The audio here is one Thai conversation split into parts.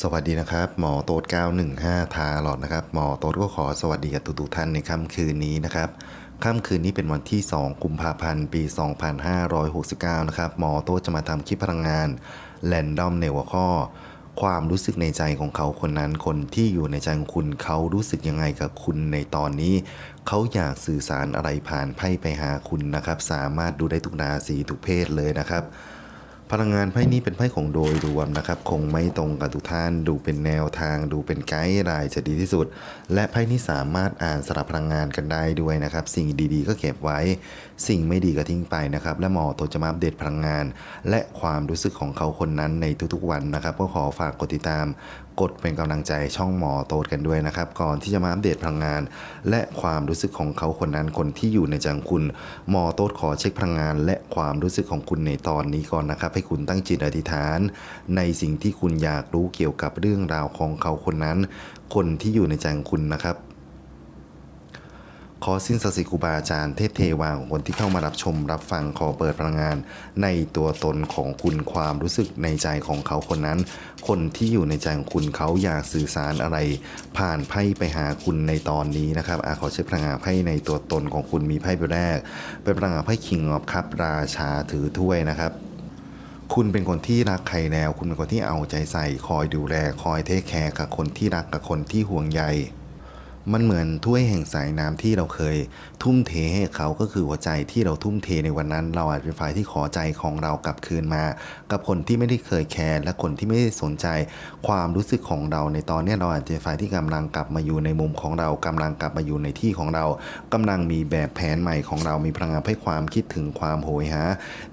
สวัสดีนะครับ หมอโต๊ด915 ทาหลอดนะครับ หมอโต๊ดก็ขอสวัสดีกับทุกๆท่านในค่ำคืนนี้นะครับค่ำคืนนี้เป็นวันที่ 2 กุมภาพันธ์ ปี 2569 นะครับ หมอโต๊ดจะมาทำคลิปพลังงานแรนดอมในหัวข้อ ความรู้สึกในใจของเขาคนนั้น คนที่อยู่ในใจของคุณเขารู้สึกยังไงกับคุณในตอนนี้ เขาอยากสื่อสารอะไรผ่านไพ่ไปหาคุณนะครับ สามารถดูได้ทุกราศีทุกเพศเลยนะครับ พลังงานไพ่นี้เป็นไพ่ของโดยรวมนะครับ คงไม่ตรงกับทุกท่าน ดูเป็นแนวทาง ดูเป็นไกด์ไลน์จะดีที่สุด และไพ่นี้สามารถอ่านสลับพลังงานกันได้ด้วยนะครับ สิ่งดีๆ ก็เก็บไว้ สิ่งไม่ดีก็ทิ้งไปนะครับ และหมอโตจะมาอัปเดตพลังงาน และความรู้สึกของเขาคนนั้นในทุกๆวันนะครับ ก็ขอฝากกดติดตาม กดเป็นกำลังใจช่องหมอโตดกันด้วยนะครับ ก่อนที่จะมาอัปเดตพลังงาน และความรู้สึกของเขาคนนั้นคนที่อยู่ในใจของคุณ หมอโตดขอเช็คพลังงาน และความรู้สึกของคุณในตอนนี้ก่อนนะครับ ให้คุณตั้งจิตอธิษฐาน ในสิ่งที่คุณอยากรู้เกี่ยวกับเรื่องราวของเขาคนนั้น คนที่อยู่ในใจของคุณนะครับ ขอสิ้นสสิครูบาอาจารย์เทพเทวาของคนที่เข้ามารับชมรับฟังขอเปิดพลังงาน ในตัวตนของคุณความรู้สึกในใจของเขาคนนั้น คนที่อยู่ในใจของคุณเขาอยากสื่อสารอะไร ผ่านไพ่ไปหาคุณในตอนนี้นะครับอาขอเช็คพลังงานไพ่ในตัวตนของคุณมีไพ่ใบแรก เป็นพลังงานไพ่คิงออฟคัพราชาถือถ้วยนะครับคุณเป็นคนที่รักใครแล้ว คุณเป็นคนที่เอาใจใส่ คอยดูแล คอยเทคแคร์กับคนที่รักกับคนที่ห่วงใย มันเหมือนถ้วยแห่งสายน้ำที่เราเคยทุ่มเทให้เขาก็คือหัวใจที่เราทุ่มเทในวันนั้น เราอาจเป็นฝ่ายที่ขอใจของเรากลับคืนมา กับคนที่ไม่ได้เคยแคร์และคนที่ไม่ได้สนใจ ความรู้สึกของเราในตอนนี้เราอาจจะเป็นฝ่ายที่กำลังกลับมาอยู่ในมุมของเรากำลังกลับมาอยู่ในที่ของเรากำลังมีแบบแผนใหม่ของเรามีพลังงานให้ความคิดถึงความโหยหา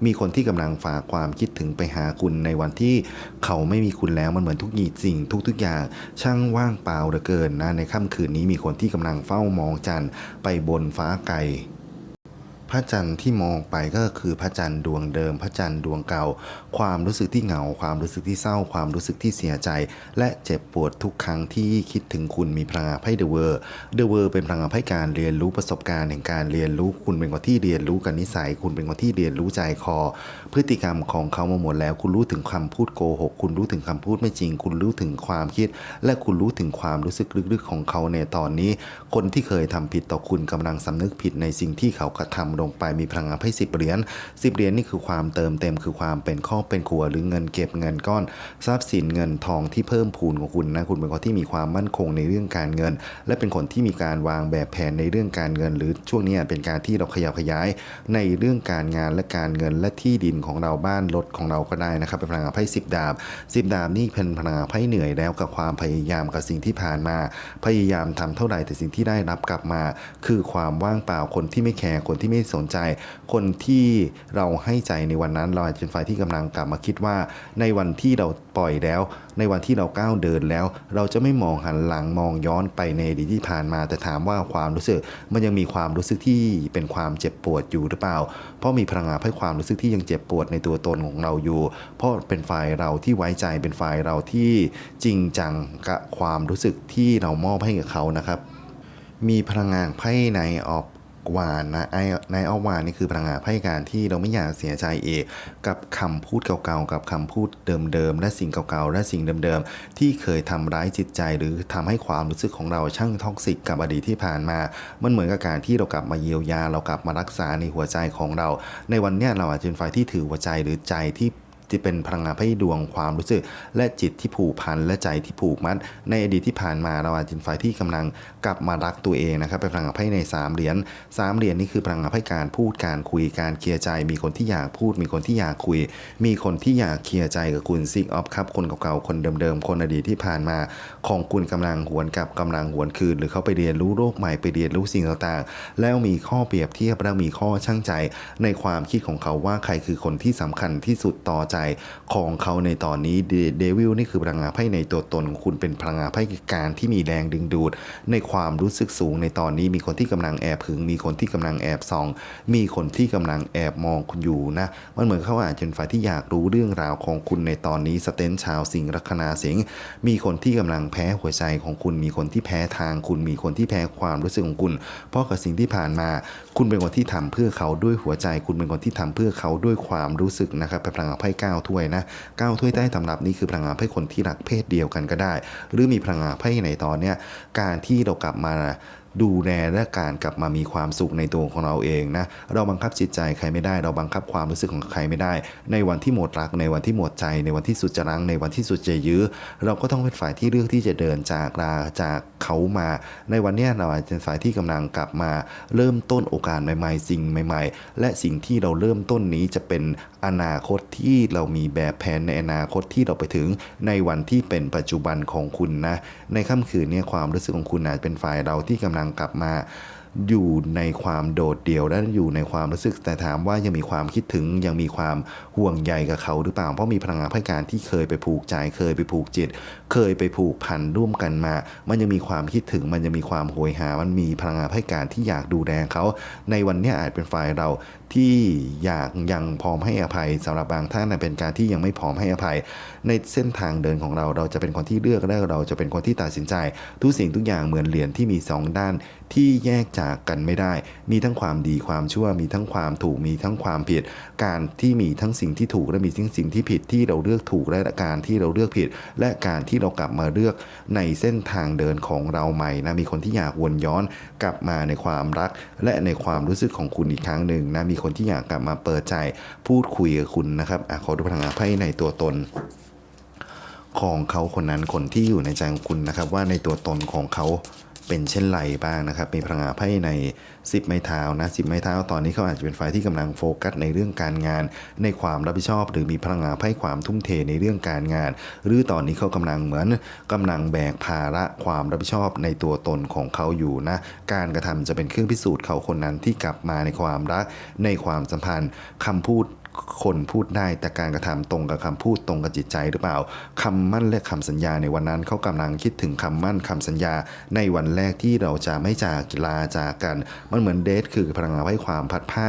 มีคนที่กำลังฝากความคิดถึงไปหาคุณในวันที่เขาไม่มีคุณแล้วมันเหมือนทุกอย่างสิ่งทุกๆอย่างช่างว่างเปล่าเหลือเกินนะในค่ำคืนนี้มีคนที่กำลังเฝ้ามองจันทร์ไปบนฟ้าไกล พระจันทร์ที่มองไปก็คือพระจันทร์ดวงเดิม พระจันทร์ดวงเก่า ความรู้สึกที่เหงา ความรู้สึกที่เศร้า ความรู้สึกที่เสียใจ และเจ็บปวดทุกครั้งที่คิดถึงคุณมีพลังงานไพ่เดอะเวอร์เดอะเวอร์เป็นพลังงานไพ่การเรียนรู้ประสบการณ์แห่งการเรียนรู้คุณเป็นคนที่เรียนรู้กันนิสัย คุณเป็นคนที่เรียนรู้ใจคอ พฤติกรรมของเขามาหมดแล้ว คุณรู้ถึงคำพูดโกหก คุณรู้ถึงคำพูดไม่จริง คุณรู้ถึงความคิด และคุณรู้ถึงความรู้สึกลึกๆของเขาในตอนนี้ คนที่เคยทำผิดต่อคุณกำลังสำนึกผิดในสิ่งที่เขากระทำลงไปมีพลังงานให้สิบเหรียญสิบเหรียญนี่คือความเติมเต็มคือความเป็นครอเป็นครัวหรือเงินเก็บเงินก้อนทรัพย์สินเงินทองที่เพิ่มพูนของคุณนะคุณเป็นคนที่มีความมั่นคงในเรื่องการเงิน และเป็นคนที่มีการวางแบบแผนในเรื่องการเงิน หรือช่วงนี้เป็นการที่เราขยับขยายในเรื่องการงานและการเงินและที่ดินของเราบ้านรถของเราก็ได้นะครับเป็นพลังงานไพ่สิบดาบสิบดาบนี่เป็นพลังงานไพ่เหนื่อยแล้วกับความพยายามกับสิ่งที่ผ่านมา พยายามทำเท่าไหร่แต่สิ่งที่ได้รับกลับมา คือความว่างเปล่าคนที่ไม่แคร์คนที่ไม่สนใจ คนที่เราให้ใจในวันนั้น เราอาจจะเป็นฝ่ายที่กำลังกลับมาคิดว่า ในวันที่เราปล่อยแล้ว ในวันที่เราก้าวเดินแล้ว เราจะไม่มองหันหลังมองย้อนไปในอดีตที่ผ่านมา แต่ถามว่าความรู้สึกมันยังมีความรู้สึกที่เป็นความเจ็บปวดอยู่หรือเปล่า เพราะมีพลังงานให้ความรู้สึกที่ยังเจ็บปวดในตัวตนของเราอยู่ เพราะเป็นฝ่ายเราที่ไว้ใจเป็นฝ่ายเราที่จริงจังกับความรู้สึกที่เรามอบให้กับเขานะครับมีพลังงานไพ่ในออก วานนะไอ้ในออกวานนี่คือพลังงานไพ่การที่เราไม่อยากเสียใจเองกับคำพูดเก่าๆกับคำพูดเดิมๆและสิ่งเก่าๆและสิ่งเดิมๆที่เคยทำร้ายจิตใจหรือทำให้ความรู้สึกของเราช่างท็อกซิกกับอดีตที่ผ่านมา มันเหมือนกับการที่เรากลับมาเยียวยา เรากลับมารักษาในหัวใจของเรา ในวันนี้เราอาจจะเป็นฝ่ายที่ถือหัวใจหรือใจที่ ที่เป็นพลังงานไพ่ดวงความรู้สึก และจิตที่ผูกพันและใจที่ผูกมัด ในอดีตที่ผ่านมาเราอาจจะเป็นฝ่ายที่กำลังกลับมารักตัวเองนะครับเป็นพลังงานไพ่ในสามเหรียญสามเหรียญนี่คือพลังงานไพ่การพูดการคุยการเคลียร์ใจ มีคนที่อยากพูด มีคนที่อยากคุย มีคนที่อยากเคลียร์ใจกับคุณซิกออฟครับคนเก่าๆคนเดิมๆคนอดีตที่ผ่านมา ของคุณกำลังหวนกลับกำลังหวนคืน หรือเขาไปเรียนรู้โลกใหม่ไปเรียนรู้สิ่งต่างๆ แล้วมีข้อเปรียบเทียบแล้วมีข้อช่างใจ ในความคิดของเขาว่าใครคือคนที่สำคัญที่สุดต่อใจของเขาในตอนนี้เดวิลนี่คือพลังงานไพ่ในตัวตนของคุณเป็นพลังงานไพ่การที่มีแรงดึงดูด ในความรู้สึกสูงในตอนนี้มีคนที่กำลังแอบหึง มีคนที่กำลังแอบส่อง มีคนที่กำลังแอบมองคุณอยู่นะมันเหมือนเขาอาจจะเป็นฝ่ายที่อยากรู้เรื่องราวของคุณในตอนนี้สเตนชาวสิงห์ลัคนาสิงห์มีคนที่กำลังแพ้หัวใจของคุณ มีคนที่แพ้ทางคุณ มีคนที่แพ้ความรู้สึกของคุณ เพราะกับสิ่งที่ผ่านมา คุณเป็นคนที่ทำเพื่อเขาด้วยหัวใจ คุณเป็นคนที่ทำเพื่อเขาด้วยความรู้สึกนะครับเป็นพลังงานไพ่ก้า9 ถ้วยนะ9ถ้วยใต้ตำรับนี่คือพลังงานให้คนที่รักเพศเดียวกันก็ได้ หรือมีพลังงานให้ในตอนเนี้ยการที่เรากลับมา ดูแลและการกลับมามีความสุขในตัวของเราเองนะเราบังคับจิตใจใครไม่ได้ เราบังคับความรู้สึกของใครไม่ได้ ในวันที่หมดรักในวันที่หมดใจ ในวันที่สุดจะรังในวันที่สุดจะยื้อ เราก็ต้องเป็นฝ่ายที่เลือกที่จะเดินจากลาจากเขามา ในวันนี้เราอาจจะเป็นฝ่ายที่กำลังกลับมา เริ่มต้นโอกาสใหม่ๆ สิ่งใหม่ ๆ และสิ่งที่เราเริ่มต้นนี้จะเป็นอนาคตที่เรามีแบบแผนในอนาคตที่เราไปถึงในวันที่เป็นปัจจุบันของคุณนะในค่ำคืนนี้ความรู้สึกของคุณอาจเป็นฝ่ายเราที่กำลังกลับมาอยู่ในความโดดเดี่ยวและอยู่ในความรู้สึกแต่ถามว่ายังมีความคิดถึงยังมีความห่วงใยกับเขาหรือเปล่า เพราะมีพลังงานพิการที่เคยไปผูกใจ เคยไปผูกจิต เคยไปผูกพันร่วมกันมา มันยังมีความคิดถึงมันยังมีความโหยหา มันมีพลังงานพิการที่อยากดูแลเขา ในวันนี้อาจเป็นฝ่ายเรา ที่อยากยังพร้อมให้อภัยสำหรับบางท่านเป็นการที่ยังไม่พร้อมให้อภัย ในเส้นทางเดินของเราเราจะเป็นคนที่เลือกและเราจะเป็นคนที่ตัดสินใจ ทุกสิ่งทุกอย่างเหมือนเหรียญที่มีสองด้านที่แยกจากกันไม่ได้ มีทั้งความดีความชั่วมีทั้งความถูกมีทั้งความผิด การที่มีทั้งสิ่งที่ถูกและมีทั้งสิ่งที่ผิดที่เราเลือกถูกและการที่เราเลือกผิด และการที่เรากลับมาเลือกในเส้นทางเดินของเราใหม่นะมีคนที่อยากวนย้อนกลับมาในความรัก และในความรู้สึกของคุณอีกครั้งหนึ่งนะมีคนที่อยากกลับมาเปิดใจพูดคุยกับคุณนะครับอขอดูพลังงานไพ่ในตัวตนของเขาคนนั้นคนที่อยู่ในใจของคุณนะครับ ว่าในตัวตนของเขา เป็นเช่นไรบ้างนะครับ มีพลังงานไพ่ใน 10 ไม้เท้านะ10 ไม้เท้า ตอนนี้เขาอาจจะเป็นฝ่ายที่กำลังโฟกัสในเรื่องการงาน ในความรับผิดชอบ หรือมีพลังงานไพ่ความทุ่มเทในเรื่องการงาน หรือตอนนี้เขากำลังเหมือนกำลังแบกภาระความรับผิดชอบในตัวตนของเขาอยู่นะ การกระทำจะเป็นเครื่องพิสูจน์เขาคนนั้นที่กลับมาในความรักในความสัมพันธ์คำพูด คนพูดได้แต่การกระทำตรงกับคำพูดตรงกับจิตใจหรือเปล่าคำมั่นและคำสัญญาในวันนั้นเขากำลังคิดถึงคำมั่นคำสัญญา ในวันแรกที่เราจะไม่จากลาจากกัน มันเหมือนเดทคือพลังงานให้ความพัดผ้า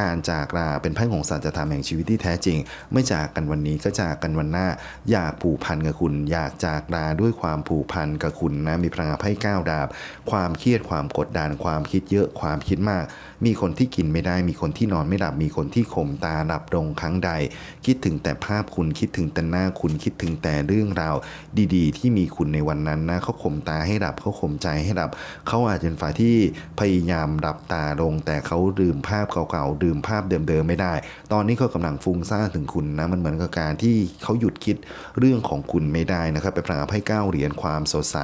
การจากลาเป็นไพ่ของสัจธรรมแห่งชีวิตที่แท้จริง ไม่จากกันวันนี้ก็จากกันวันหน้า อยากผูกพันกับคุณ อยากจากลาด้วยความผูกพันกับคุณนะมีพลังงานไพ่ก้าวดาบ ความเครียดความกดดันความคิดเยอะความคิดมาก มีคนที่กินไม่ได้ มีคนที่นอนไม่หลับ มีคนที่ข่มตาหลับลงครั้งใด คิดถึงแต่ภาพคุณคิดถึงแต่หน้าคุณคิดถึงแต่เรื่องราว ดีๆ ที่มีคุณในวันนั้นนะเขาข่มตาให้หลับเขาข่มใจให้หลับเขาอาจจะเป็นฝ่ายที่พยายามหลับตาลง แต่เขาลืมภาพเก่าๆลืมภาพเดิมๆไม่ได้ ตอนนี้เขากำลังฟุ้งซ่านถึงคุณนะมันเหมือนกับการที่เขาหยุดคิดเรื่องของคุณไม่ได้นะครับไปพลังให้ก้าวเหรียญความสดใส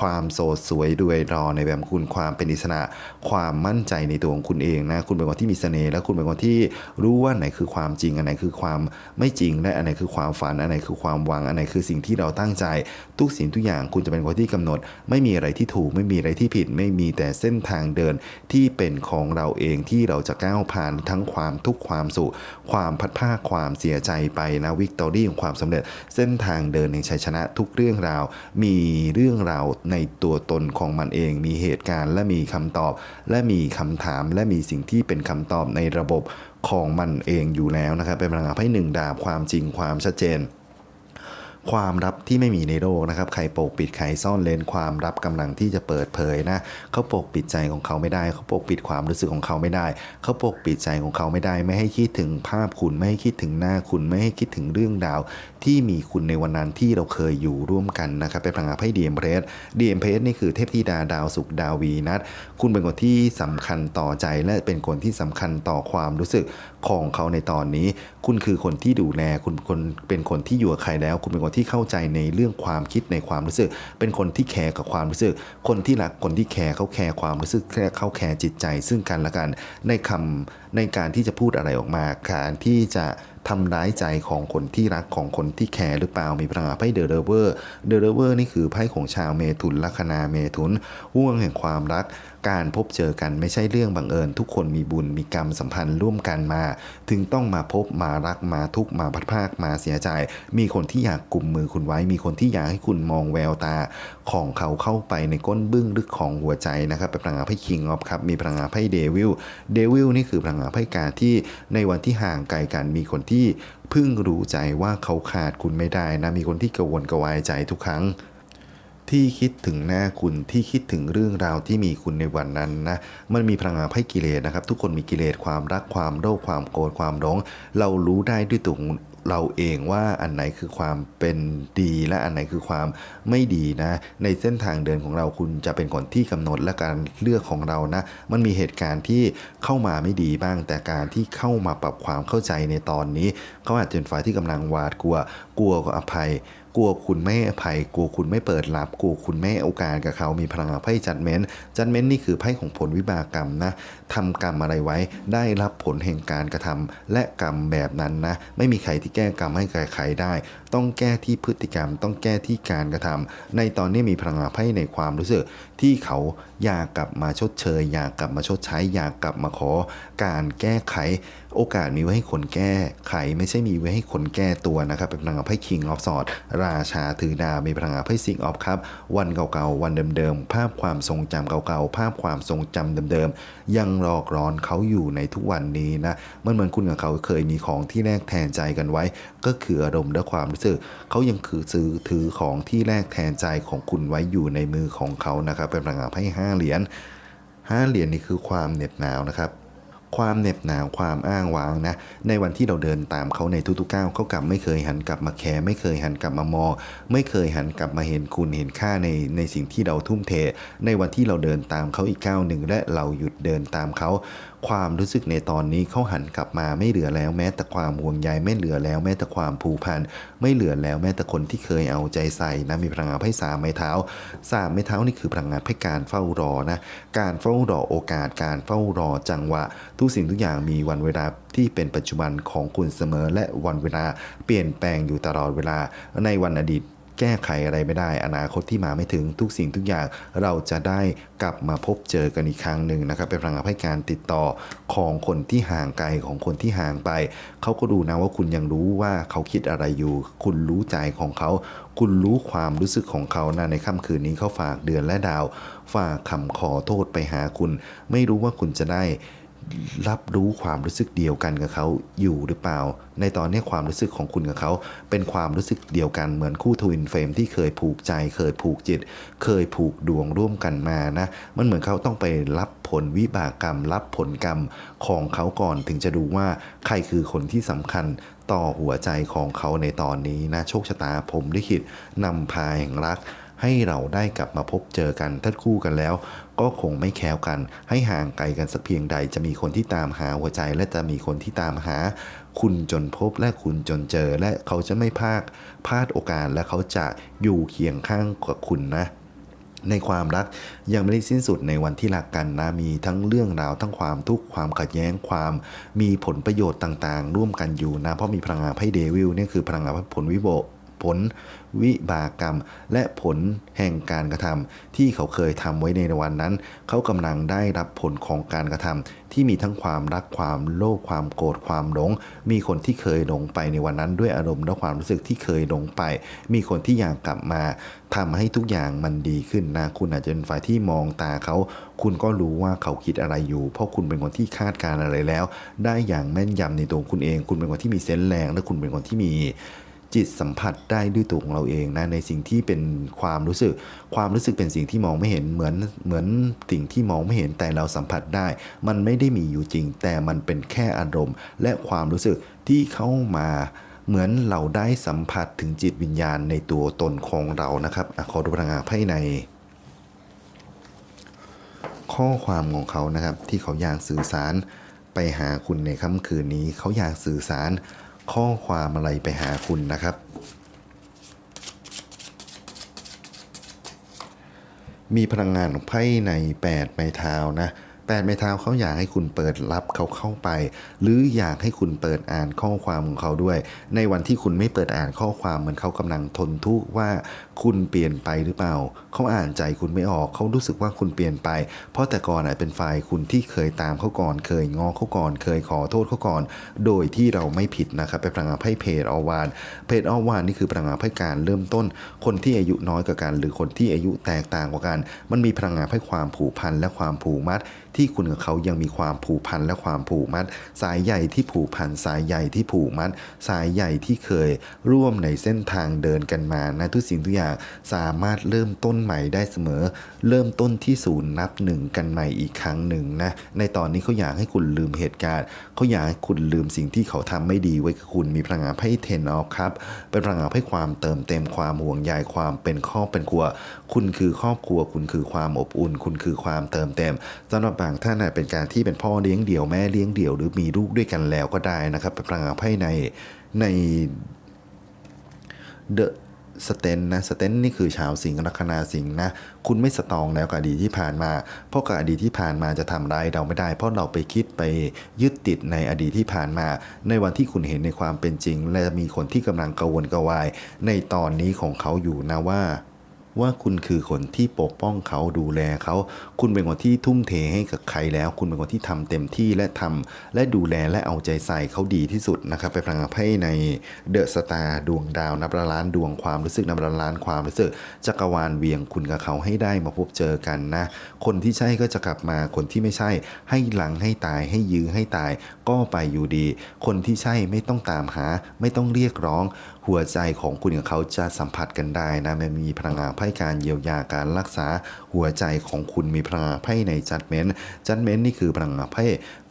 ความโสดสวยด้วยรอในแบบคุณความเป็นอิสระความมั่นใจในตัวของคุณเองนะคุณเป็นคนที่มีเสน่ห์และคุณเป็นคนที่รู้ว่าไหนคือความจริงอันไหนคือความไม่จริงและอันไหนคือความฝันอันไหนคือความหวังอันไหนคือสิ่งที่เราตั้งใจ ทุกสิ่งทุกอย่างคุณจะเป็นคนที่กำหนด ไม่มีอะไรที่ถูก ไม่มีอะไรที่ผิด ไม่มีแต่เส้นทางเดินที่เป็นของเราเองที่เราจะก้าวผ่านทั้งความทุกข์ความสุขความพัดภาคความเสียใจไปนะวิกตอรี่ของความสำเร็จ เส้นทางเดินแห่งชัยชนะทุกเรื่องราว มีเรื่องราวในตัวตนของมันเอง มีเหตุการณ์และมีคำตอบ และมีคำถามและมีสิ่งที่เป็นคำตอบในระบบของมันเองอยู่แล้วนะครับเป็นพลังงานไพ่หนึ่งดาบความจริงความชัดเจน ความลับที่ไม่มีในโลกนะครับใครปกปิดใครซ่อนเลนความลับกำลังที่จะเปิดเผยนะเขาปกปิดใจของเขาไม่ได้ เขาปกปิดความรู้สึกของเขาไม่ได้ เขาปกปิดใจของเขาไม่ได้ ไม่ให้คิดถึงภาพคุณ ไม่ให้คิดถึงหน้าคุณ ไม่ให้คิดถึงเรื่องราว ที่มีคุณในวันนั้นที่เราเคยอยู่ร่วมกันนะครับเป็นพลังงานไพ่ดีเอ็มเพรสดีเอ็มเพรสนี่คือเทพธิดาดาวสุขดาววีนัทคุณเป็นคนที่สำคัญต่อใจและเป็นคนที่สำคัญต่อความรู้สึกของเขาในตอนนี้ คุณคือคนที่ดูแลคุณคนเป็นคนที่อยู่กับใครแล้ว คุณเป็นคนที่เข้าใจในเรื่องความคิดในความรู้สึก เป็นคนที่แคร์กับความรู้สึก คนที่รักคนที่แคร์เขาแคร์ความรู้สึกแค่เขาแคร์จิตใจ ซึ่งกันและกันในคำในการที่จะพูดอะไรออกมาการที่จะทำร้ายใจของคนที่รักของคนที่แคร์หรือเปล่ามีพลังไพ่เดอะเรเวอร์เดอะเรเวอร์นี่คือไพ่ของชาวเมถุนลัคนาเมถุนห่วงแห่งความรัก การพบเจอกันไม่ใช่เรื่องบังเอิญ ทุกคนมีบุญมีกรรมสัมพันธ์ร่วมกันมา ถึงต้องมาพบมารักมาทุกมาพัดพากมาเสียใจ มีคนที่อยากกลุ่มมือคุณไว้ มีคนที่อยากให้คุณมองแววตาของเขาเข้าไปในก้นบึ้งลึกของหัวใจนะครับเป็นพลังงานไพ่คิงออฟครับมีพลังงานไพ่เดวิลเดวิลนี่คือพลังงานไพ่การที่ในวันที่ห่างไกลกันมีคนที่เพิ่งรู้ใจว่าเขาขาดคุณไม่ได้นะมีคนที่กระวนกระวายใจทุกครั้ง ที่คิดถึงหน้าคุณที่คิดถึงเรื่องราวที่มีคุณในวันนั้นนะมันมีพลังงานไพ่กิเลสนะครับ ทุกคนมีกิเลสความรักความโลภความโกรธความหลงเรารู้ได้ด้วยตัวเราเองว่าอันไหนคือความเป็นดีและอันไหนคือความไม่ดีนะ ในเส้นทางเดินของเราคุณจะเป็นคนที่กำหนดและการเลือกของเรานะ มันมีเหตุการณ์ที่เข้ามาไม่ดีบ้าง แต่การที่เข้ามาปรับความเข้าใจในตอนนี้ เขาอาจจะเป็นฝ่ายที่กำลังหวาดกลัว กลัวก็อภัย กลัวคุณไม่อภัยกลัวคุณไม่เปิดรับกลัวคุณไม่โอกาสกับเขามีพลังไพ่จัดเม้นจัดเม้นนี่คือไพ่ของผลวิบากกรรมนะทำกรรมอะไรไว้ได้รับผลแห่งการกระทำและกรรมแบบนั้นนะ ไม่มีใครที่แก้กรรมให้ใครๆได้ ต้องแก้ที่พฤติกรรม ต้องแก้ที่การกระทำในตอนนี้มีพลังไพ่ในความรู้สึกที่เขาอยากกลับมาชดเชย อยากกลับมาชดใช้ อยากกลับมาขอการแก้ไข โอกาสมีไว้ให้คนแก้ไขไม่ใช่มีไว้ให้คนแก้ตัวนะครับเป็นพลังงานไพ่ King of Swords ราชาถือดาบมีพลังงานไพ่ Six of Cups วันเก่าๆวันเดิมๆภาพความทรงจำเก่าๆภาพความทรงจำเดิมๆยังหลอกร้อนเขาอยู่ในทุกวันนี้นะมันเหมือนคุณกับเขาเคยมีของที่แลกแทนใจกันไว้ ก็คืออารมณ์และความรู้สึกเขายังคือซื้อถือของที่แลกแทนใจของคุณไว้อยู่ในมือของเขานะครับเป็นพลังงานไพ่ห้าเหรียญห้าเหรียญนี่คือความเหน็บหนาวนะครับ ความเหน็บหนาวความอ้างว้างนะในวันที่เราเดินตามเขาในทุกๆก้าวเขากลับไม่เคยหันกลับมาแคร์ไม่เคยหันกลับมามองไม่เคยหันกลับมาเห็นคุณเห็นค่าในในสิ่งที่เราทุ่มเท ในวันที่เราเดินตามเขาอีกก้าวหนึ่งและเราหยุดเดินตามเขาความรู้สึกในตอนนี้เขาหันกลับมาไม่เหลือแล้วแม้แต่ความห่วงใยไม่เหลือแล้วแม้แต่ความผูกพันไม่เหลือแล้วแม้แต่คนที่เคยเอาใจใส่นะมีพลังงานไพ่สามไม้เท้าสามไม้เท้านี่คือพลังงานไพ่การเฝ้ารอนะการเฝ้ารอโอกาสการเฝ้ารอจังหวะ ทุกสิ่งทุกอย่างมีวันเวลาที่เป็นปัจจุบันของคุณเสมอและวันเวลาเปลี่ยนแปลงอยู่ตลอดเวลาในวันอดีต แก้ไขอะไรไม่ได้ อนาคตที่มาไม่ถึงทุกสิ่งทุกอย่างเราจะได้กลับมาพบเจอกันอีกครั้งหนึ่งนะครับเป็นพลังให้การติดต่อของคนที่ห่างไกลของคนที่ห่างไป เขาก็ดูนะว่าคุณยังรู้ว่าเขาคิดอะไรอยู่ คุณรู้ใจของเขา คุณรู้ความรู้สึกของเขานะในค่ำคืนนี้เขาฝากเดือนและดาว ฝากคำขอโทษไปหาคุณ ไม่รู้ว่าคุณจะได้ รับรู้ความรู้สึกเดียวกันกับเขาอยู่หรือเปล่า ในตอนนี้ความรู้สึกของคุณกับเขาเป็นความรู้สึกเดียวกันเหมือนคู่ทวินเฟรมที่เคยผูกใจ เคยผูกจิต เคยผูกดวงร่วมกันมานะ มันเหมือนเขาต้องไปรับผลวิบากกรรม รับผลกรรมของเขาก่อนถึงจะดูว่าใครคือคนที่สำคัญต่อหัวใจของเขาในตอนนี้นะโชคชะตาผมลิขิตนำพาแห่งรักให้เราได้กลับมาพบเจอกันถ้าคู่กันแล้ว ก็คงไม่แคล้วกัน ให้ห่างไกลกันสักเพียงใด จะมีคนที่ตามหาหัวใจ และจะมีคนที่ตามหา คุณจนพบและคุณจนเจอ และเขาจะไม่พลาดพลาดโอกาสและเขาจะอยู่เคียงข้างกับคุณนะในความรักยังไม่ได้สิ้นสุดในวันที่รักกันนะมีทั้งเรื่องราวทั้งความทุกข์ความขัดแย้งความ มีผลประโยชน์ต่างๆ ร่วมกันอยู่นะเพราะมีพลังงานไพ่เดวิลนี่คือพลังงานผลวิโบ ผลวิบากกรรม และผลแห่งการกระทำที่เขาเคยทำไว้ในวันนั้น เขากำลังได้รับผลของการกระทำที่มีทั้งความรักความโลภความโกรธความหลง มีคนที่เคยหลงไปในวันนั้น ด้วยอารมณ์และความรู้สึกที่เคยหลงไป มีคนที่อยากกลับมาทำให้ทุกอย่างมันดีขึ้นนะคุณอาจจะเป็นฝ่ายที่มองตาเขา คุณก็รู้ว่าเขาคิดอะไรอยู่ เพราะคุณเป็นคนที่คาดการณ์อะไรแล้ว ได้อย่างแม่นยำในตัวคุณเอง คุณเป็นคนที่มีเซนส์แรงและคุณเป็นคนที่มี จิตสัมผัสได้ด้วยตัวของเราเองนะในสิ่งที่เป็นความรู้สึก ความรู้สึกเป็นสิ่งที่มองไม่เห็นเหมือนเหมือนสิ่งที่มองไม่เห็นแต่เราสัมผัสได้ มันไม่ได้มีอยู่จริง แต่มันเป็นแค่อารมณ์ และความรู้สึกที่เข้ามาเหมือนเราได้สัมผัสถึงจิตวิญญาณในตัวตนของเรานะครับอขอดูพลังงานไพ่ใน ข้อความของเขานะครับที่เขาอยากสื่อสารไปหาคุณในค่ำคืนนี้ เขาอยากสื่อสาร ข้อความอะไรไปหาคุณนะครับ มีพลังงานของไพ่ใน8ไม้เท้านะ 8ไม้เท้าเขาอยากให้คุณเปิดรับเขาเข้าไป หรืออยากให้คุณเปิดอ่านข้อความของเขาด้วย ในวันที่คุณไม่เปิดอ่านข้อความเหมือนเขากำลังทนทุกข์ว่าคุณเปลี่ยนไปหรือเปล่า เขาอ่านใจคุณไม่ออกเขารู้สึกว่าคุณเปลี่ยนไป เพราะแต่ก่อนอาจเป็นฝ่ายคุณที่เคยตามเขาก่อน เคยงอเขาก่อน เคยขอโทษเขาก่อน โดยที่เราไม่ผิดนะครับเป็นพลังงานไพ่เพจอวานเพจอวานนี่คือพลังงานไพ่การเริ่มต้น คนที่อายุน้อยกว่ากัน หรือคนที่อายุแตกต่างกว่ากัน มันมีพลังงานไพ่ความผูกพันและความผูกมัดที่คุณกับเขายังมีความผูกพันและความผูกมัด สายใยที่ผูกพันสายใยที่ผูกมัด สายใยที่เคยร่วมในเส้นทางเดินกันมานะทุกสิ่งทุกอย่างสามารถเริ่มต้นใหม่ได้เสมอ เริ่มต้นที่ศูนย์นับหนึ่งกันใหม่อีกครั้งหนึ่งนะในตอนนี้เขาอยากให้คุณลืมเหตุการณ์เขาอยากให้คุณลืมสิ่งที่เขาทำไม่ดีไว้กับคุณมีพลังงานไพ่เทนออฟครับเป็นพลังงานให้ความเติมเต็มความห่วงใยความเป็นครอบเป็นครัว คุณคือครอบครัว คุณคือความอบอุ่น คุณคือความเติมเต็มสำหรับางท่านเป็นการที่เป็นพ่อเลี้ยงเดี่ยวแม่เลี้ยงเดี่ยว หรือมีลูกด้วยกันแล้วก็ได้นะครับเป็นพลังงานไพ่ในในเดอะสเตนนะสเตนนี่คือชาวสิงห์ลัคนาสิงห์นะ คุณไม่สตองแล้วกับอดีตที่ผ่านมา เพราะกับอดีตที่ผ่านมาจะทำร้ายเราไม่ได้ เพราะเราไปคิดไปยึดติดในอดีตที่ผ่านมา ในวันที่คุณเห็นในความเป็นจริง และมีคนที่กำลังกังวลกระวาย ในตอนนี้ของเขาอยู่นะว่า ว่าคุณคือคนที่ปกป้องเขาดูแลเขา คุณเป็นคนที่ทุ่มเทให้กับใครแล้ว คุณเป็นคนที่ทำเต็มที่และทำและดูแลและเอาใจใส่เขาดีที่สุดนะครับไปพลังไพ่ในเดอะสตาร์ดวงดาวนับล้านดวงความรู้สึกนับล้านความรู้สึกจักรวาลเวียงคุณกับเขาให้ได้มาพบเจอกันนะ คนที่ใช่ก็จะกลับมาคนที่ไม่ใช่ ให้หลังให้ตายให้ยื้อให้ตายก็ไปอยู่ดี คนที่ใช่ไม่ต้องตามหา ไม่ต้องเรียกร้อง หัวใจของคุณกับเขาจะสัมผัสกันได้นะมันมีพลังงานไพ่การเยียวยาการรักษาหัวใจของคุณมีพลังงานไพ่ในจัดเมนต์จัดเมนต์นี่คือพลังงานไพ่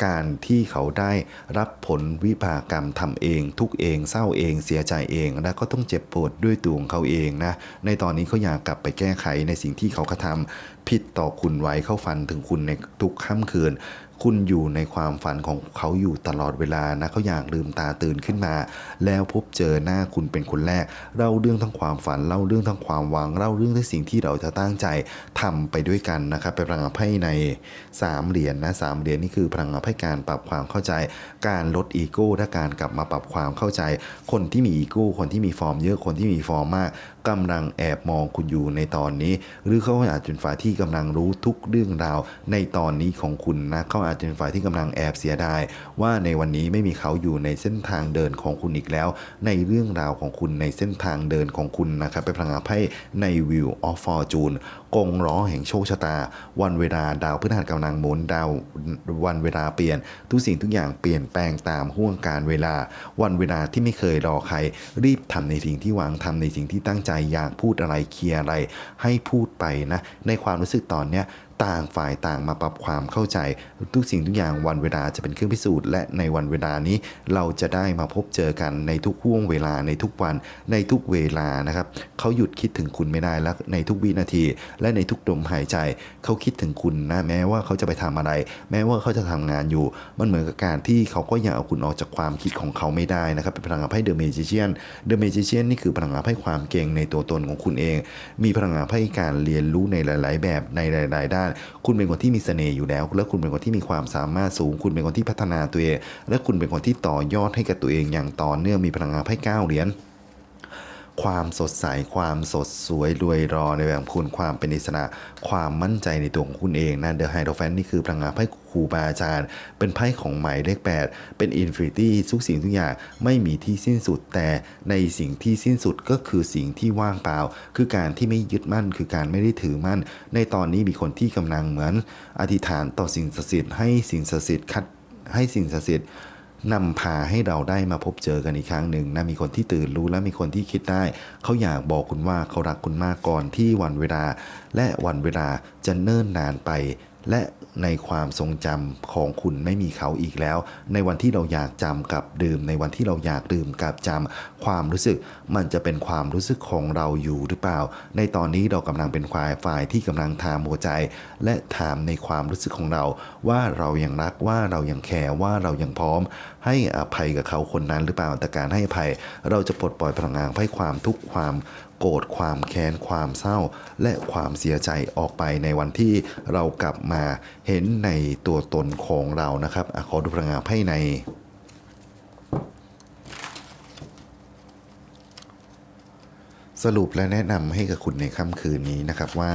การที่เขาได้รับผลวิบากกรรมทำเอง ทุกเองเศร้าเอง เสียใจเอง และก็ต้องเจ็บปวดด้วยตัวของเขาเองนะในตอนนี้เขาอยากกลับไปแก้ไขในสิ่งที่เขากระทำผิดต่อคุณไว้เข้าฟันถึงคุณในทุกค่ำคืน คุณอยู่ในความฝันของเขาอยู่ตลอดเวลานะเขาอยากลืมตาตื่นขึ้นมา แล้วพบเจอหน้าคุณเป็นคนแรกเล่าเรื่องทั้งความฝันเล่าเรื่องทั้งความหวังเล่าเรื่องทั้งสิ่งที่เราจะตั้งใจทำไปด้วยกันนะครับเป็นพลังงานไพ่ในสามเหรียญนะสามเหรียญนี่คือพลังงานไพ่การปรับความเข้าใจ การลดอีโก้และการกลับมาปรับความเข้าใจ คนที่มีอีโก้คนที่มีฟอร์มเยอะคนที่มีฟอร์มมาก กำลังแอบมองคุณอยู่ในตอนนี้ หรือเขาอาจจะเป็นฝ่ายที่กำลังรู้ทุกเรื่องราวในตอนนี้ของคุณนะเขาอาจจะเป็นฝ่ายที่กำลังแอบเสียดาย ว่าในวันนี้ไม่มีเขาอยู่ในเส้นทางเดินของคุณอีกแล้ว ในเรื่องราวของคุณในเส้นทางเดินของคุณนะครับไปพลังงานไพ่ใน Wheel of Fortune กงล้อแห่งโชคชะตา วันเวลาดาวพฤหัสกำลังหมุนดาววันเวลาเปลี่ยน ทุกสิ่งทุกอย่างเปลี่ยนแปลงตามห่วงการเวลา วันเวลาที่ไม่เคยรอใคร รีบทำในสิ่งที่หวังทำในสิ่งที่ตั้งใจอยากพูดอะไรเคลียร์อะไร ให้พูดไปนะในความรู้สึกตอนเนี้ย ต่างฝ่ายต่างมาปรับความเข้าใจ ทุกสิ่งทุกอย่างวันเวลาจะเป็นเครื่องพิสูจน์และในวันเวลานี้เราจะได้มาพบเจอกันในทุกห่วงเวลาในทุกวันในทุกเวลานะครับเขาหยุดคิดถึงคุณไม่ได้แล้วในทุกวินาที และในทุกลมหายใจเขาคิดถึงคุณนะแม้ว่าเขาจะไปทำอะไร แม้ว่าเขาจะทำงานอยู่ มันเหมือนกับการที่เขาก็ยังเอาคุณออกจากความคิดของเขาไม่ได้นะครับเป็นพลังงานไพ่เดอะเมจิเชียนเดอะเมจิเชียนนี่คือพลังงานไพ่ความเก่งในตัวตนของคุณเอง มีพลังงานไพ่การเรียนรู้ในหลาย ๆ แบบในหลาย ๆ ด้านคุณเป็นคนที่มีเสน่ห์อยู่แล้ว และคุณเป็นคนที่มีความสามารถสูง คุณเป็นคนที่พัฒนาตัวเอง และคุณเป็นคนที่ต่อยอดให้กับตัวเองอย่างต่อเนื่องมีพลังงานให้ก้าเหรียญ ความสดใส ความสดสวยรวยรอในแบบคุณความเป็นอิสระ ความมั่นใจในตัวของคุณเองนะเดอะไฮโดรแฟนนี่คือพลังงานไพ่ครูบาอาจารย์ เป็นไพ่ของหมายเลข 8 เป็นอินฟินิตี้ทุกสิ่งทุกอย่างไม่มีที่สิ้นสุดแต่ในสิ่งที่สิ้นสุดก็คือสิ่งที่ว่างเปล่า คือการที่ไม่ยึดมั่น คือการไม่ได้ถือมั่น ในตอนนี้มีคนที่กำลังเหมือน อธิษฐานต่อสิ่งศักดิ์สิทธิ์ให้สิ่งศักดิ์สิทธิ์คัดให้สิ่งศักดิ์สิทธิ์ นำพาให้เราได้มาพบเจอกันอีกครั้งหนึ่งนะมีคนที่ตื่นรู้และมีคนที่คิดได้ เขาอยากบอกคุณว่าเขารักคุณมากก่อนที่วันเวลา และวันเวลาจะเนิ่นนานไป และในความทรงจำของคุณไม่มีเขาอีกแล้ว ในวันที่เราอยากจำกับดื่ม ในวันที่เราอยากดื่มกับจำความรู้สึก มันจะเป็นความรู้สึกของเราอยู่หรือเปล่า ในตอนนี้เรากำลังเป็นฝ่ายฝ่ายที่กำลังถามหัวใจ และถามในความรู้สึกของเรา ว่าเรายังรักว่าเรายังแคร์ว่าเรายังพร้อม ให้อภัยกับเขาคนนั้นหรือเปล่าแต่การให้อภัย เราจะปลดปล่อยพลังงานให้ความทุกข์ความโกรธความแค้นความเศร้า และความเสียใจออกไปในวันที่เรากลับมาเห็นในตัวตนของเรานะครับอขอดูพลังงานให้ในสรุปและแนะนำให้กับคุณในค่ำคืนนี้นะครับว่า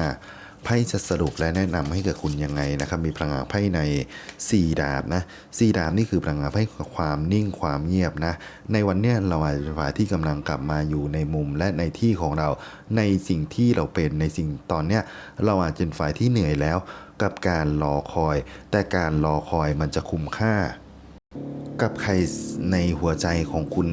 ไพ่จะสรุปและแนะนำให้กับคุณยังไงนะครับ มีพลังงานไพ่ใน 4 ดาบนะสี่ดาบนี่คือพลังงานไพ่ความนิ่งความเงียบนะ ในวันเนี้ยเราอาจจะฝ่ายที่กำลังกลับมาอยู่ในมุมและในที่ของเรา ในสิ่งที่เราเป็นในสิ่งตอนเนี้ยเราอาจจะฝ่ายที่เหนื่อยแล้ว กับการรอคอย แต่การรอคอยมันจะคุ้มค่า กับใครในหัวใจของคุณ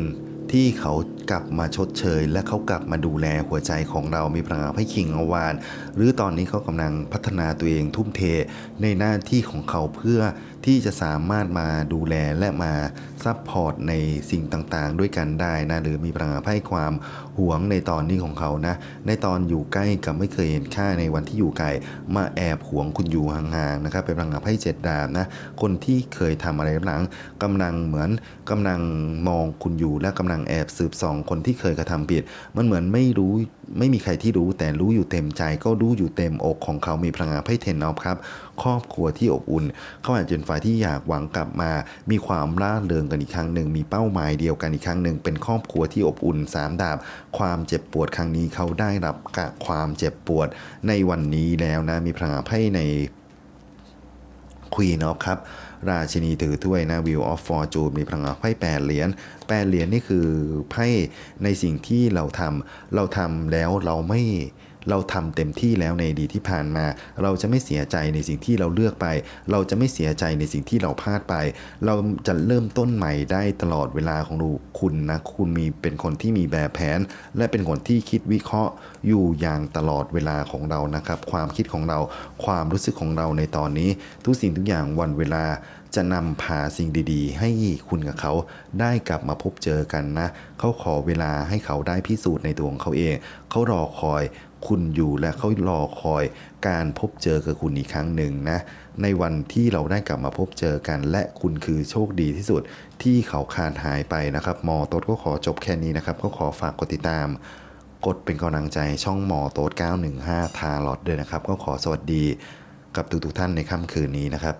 ที่เขากลับมาชดเชย และเขากลับมาดูแลหัวใจของเรามีพลังให้คิงอวาน หรือตอนนี้เขากำลังพัฒนาตัวเองทุ่มเทในหน้าที่ของเขาเพื่อที่จะสามารถมาดูแลและมาซัพพอร์ตในสิ่งต่างๆ ด้วยกันได้นะหรือมีพลังให้ความ หวงในตอนนี้ของเขานะ ในตอนอยู่ใกล้กับไม่เคยเห็นค่าในวันที่อยู่ไกลมาแอบหวงคุณอยู่ห่างๆนะครับเป็นพลังงานให้เจ็ดดาบนะคนที่เคยทำอะไรหลังกำลังเหมือนกำลังมองคุณอยู่และกำลังแอบสืบส่องคนที่เคยกระทำผิด มันเหมือนไม่รู้ไม่มีใครที่รู้แต่รู้อยู่เต็มใจ ก็รู้อยู่เต็มอกของเขามีพลังงานไพ่เทนออฟครับครอบครัวที่อบอุ่น เขาอาจจะเป็นฝ่ายที่อยากหวังกลับมา มีความร่าเริงกันอีกครั้งหนึ่งมีเป้าหมายเดียวกันอีกครั้งหนึ่งเป็นครอบครัวที่อบอุ่นสามดาบความเจ็บปวดครั้งนี้เขาได้รับกับความเจ็บปวดในวันนี้แล้วนะ มีพลังาไพ่ในควีนอฟครับ ราชินีถือถ้วยนะวิวออฟฟอร์จูนมีพลังไพ่แปดเหรียญแปดเหรียญนี่คือไพ่ในสิ่งที่เราทำเราทำแล้วเราไม่ เราทำเต็มที่แล้วในอดีตที่ผ่านมา เราจะไม่เสียใจในสิ่งที่เราเลือกไป เราจะไม่เสียใจในสิ่งที่เราพลาดไป เราจะเริ่มต้นใหม่ได้ตลอดเวลาของดูคุณนะ คุณมีเป็นคนที่มีแบบแผน และเป็นคนที่คิดวิเคราะห์อยู่อย่างตลอดเวลาของเรานะครับ ความคิดของเราความรู้สึกของเราในตอนนี้ ทุกสิ่งทุกอย่างวันเวลาจะนำพาสิ่งดีๆ ให้คุณกับเขาได้กลับมาพบเจอกันนะ เขาขอเวลาให้เขาได้พิสูจน์ในตัวของเขาเอง เขารอคอย คุณอยู่และเขารอคอยการพบเจอกับคุณอีกครั้งหนึ่งนะ ในวันที่เราได้กลับมาพบเจอกัน และคุณคือโชคดีที่สุดที่เขาขาดหายไปนะครับหมอโต๊ดก็ขอจบแค่นี้นะครับ ก็ขอฝากกดติดตาม กดเป็นกำลังใจช่องหมอโต๊ด915 ทาร์ลอตด้วยนะครับ ก็ขอสวัสดีกับทุกๆท่านในค่ำคืนนี้นะครับ